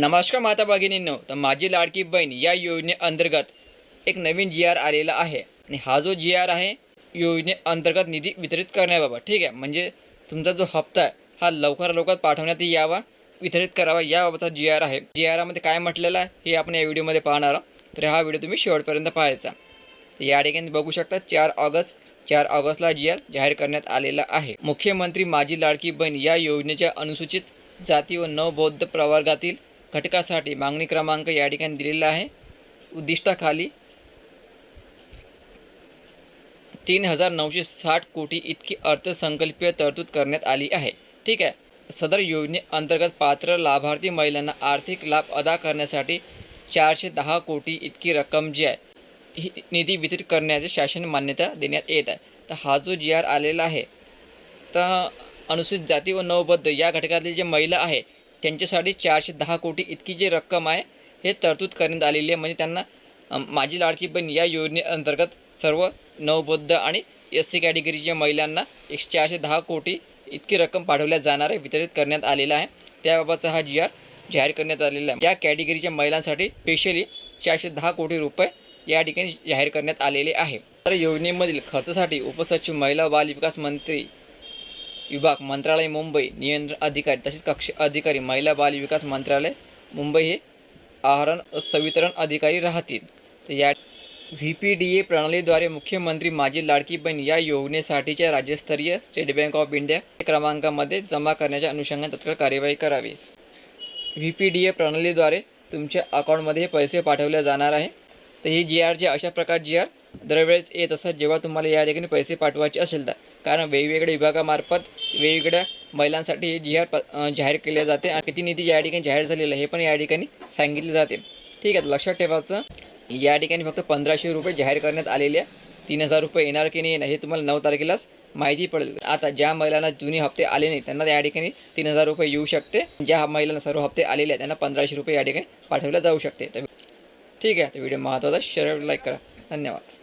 नमस्कार माता भगिनींनो तर माझी लाडकी बहीण या योजनेअंतर्गत एक नवीन जी आर आलेला आहे. आणि हा जो जी आर आहे योजनेअंतर्गत निधी वितरित करण्याबाबत ठीक आहे? म्हणजे तुमचा जो हप्ता आहे हा लवकर लवकर पाठवण्यात यावा वितरित करावा याबाबतचा जी आर आहे. जी आरमध्ये काय म्हटलेलं आहे हे आपण या व्हिडिओमध्ये पाहणार आहोत. तर हा व्हिडिओ तुम्ही शेवटपर्यंत पाहायचा. तर या ठिकाणी बघू शकता चार ऑगस्ट चार ऑगस्टला जी आर जाहीर करण्यात आलेला आहे. मुख्यमंत्री माझी लाडकी बहीण या योजनेच्या अनुसूचित जाती व नवबौद्ध प्रवर्गातील घटकासाठी मागणी क्रमांक या ठिकाणी दिलेला आहे. उद्दिष्टाखाली तीन हजार नऊशे साठ कोटी इतकी अर्थसंकल्पीय तरतूद करण्यात आली आहे. ठीक आहे. सदर योजनेअंतर्गत पात्र लाभार्थी महिलांना आर्थिक लाभ अदा करण्यासाठी चारशे दहा कोटी इतकी रक्कम जी आहे ही निधी वितरित करण्याची शासन मान्यता देण्यात येत आहे. तर हा जो जी आर आलेला आहे तर अनुसूचित जाती व नवबद्ध या घटकातील जे महिला आहे त्यांच्यासाठी चारशे दहा कोटी इतकी जी रक्कम आहे हे तरतूद करण्यात आलेली आहे. म्हणजे त्यांना माझी लाडकी बहीण या योजनेअंतर्गत सर्व नवबद्ध आणि एस सी कॅटेगरीच्या महिलांना एक चारशे दहा कोटी इतकी रक्कम पाठवल्या जाणार आहे वितरित करण्यात आलेला आहे. त्याबाबतचा हा जी आर जाहीर करण्यात आलेला आहे. या कॅटेगरीच्या महिलांसाठी स्पेशली चारशे दहा कोटी रुपये या ठिकाणी जाहीर करण्यात आलेले आहे. तर योजनेमधील खर्चासाठी उपसचिव महिला बाल विकास मंत्री विभाग मंत्रालय मुंबई नियंत्रण अधिकारी तसेच कक्ष अधिकारी महिला बाल विकास मंत्रालय मुंबई हे आहरण संवितरण अधिकारी राहतील. तर या व्ही पी डी ए प्रणालीद्वारे मुख्यमंत्री माझी लाडकी बहीण या योजनेसाठीच्या राज्यस्तरीय स्टेट बँक ऑफ इंडिया क्रमांकामध्ये जमा करण्याच्या अनुषंगाने तत्काळ कार्यवाही करावी. व्ही पी डी ए प्रणालीद्वारे तुमच्या अकाउंटमध्ये हे पैसे पाठवले जाणार आहे. तर ही जी आरचे अशा प्रकार जी आर दरवेळेस येत असतात जेव्हा तुम्हाला या ठिकाणी पैसे पाठवायचे असेल तर. कारण वेगवेगळ्या विभागामार्फत वेगवेगळ्या महिलांसाठी हे प जाहीर केले जाते आणि किती निधी या ठिकाणी जाहीर झालेला आहे हे पण या ठिकाणी सांगितले जाते. ठीक आहे लक्षात ठेवायचं या ठिकाणी फक्त पंधराशे रुपये जाहीर करण्यात आलेले आहे. तीन हजार रुपये येणार की नाही येणार हे तुम्हाला नऊ तारखेलाच माहिती पडेल. आता ज्या महिलांना जुने हप्ते आले नाही त्यांना या ठिकाणी तीन हजार रुपये येऊ शकते. ज्या महिलांना सर्व हप्ते आलेले आहेत त्यांना पंधराशे रुपये या ठिकाणी पाठवले जाऊ शकते. तर ठीक आहे तर व्हिडिओ महत्त्वाचा शेअर लाईक करा. धन्यवाद.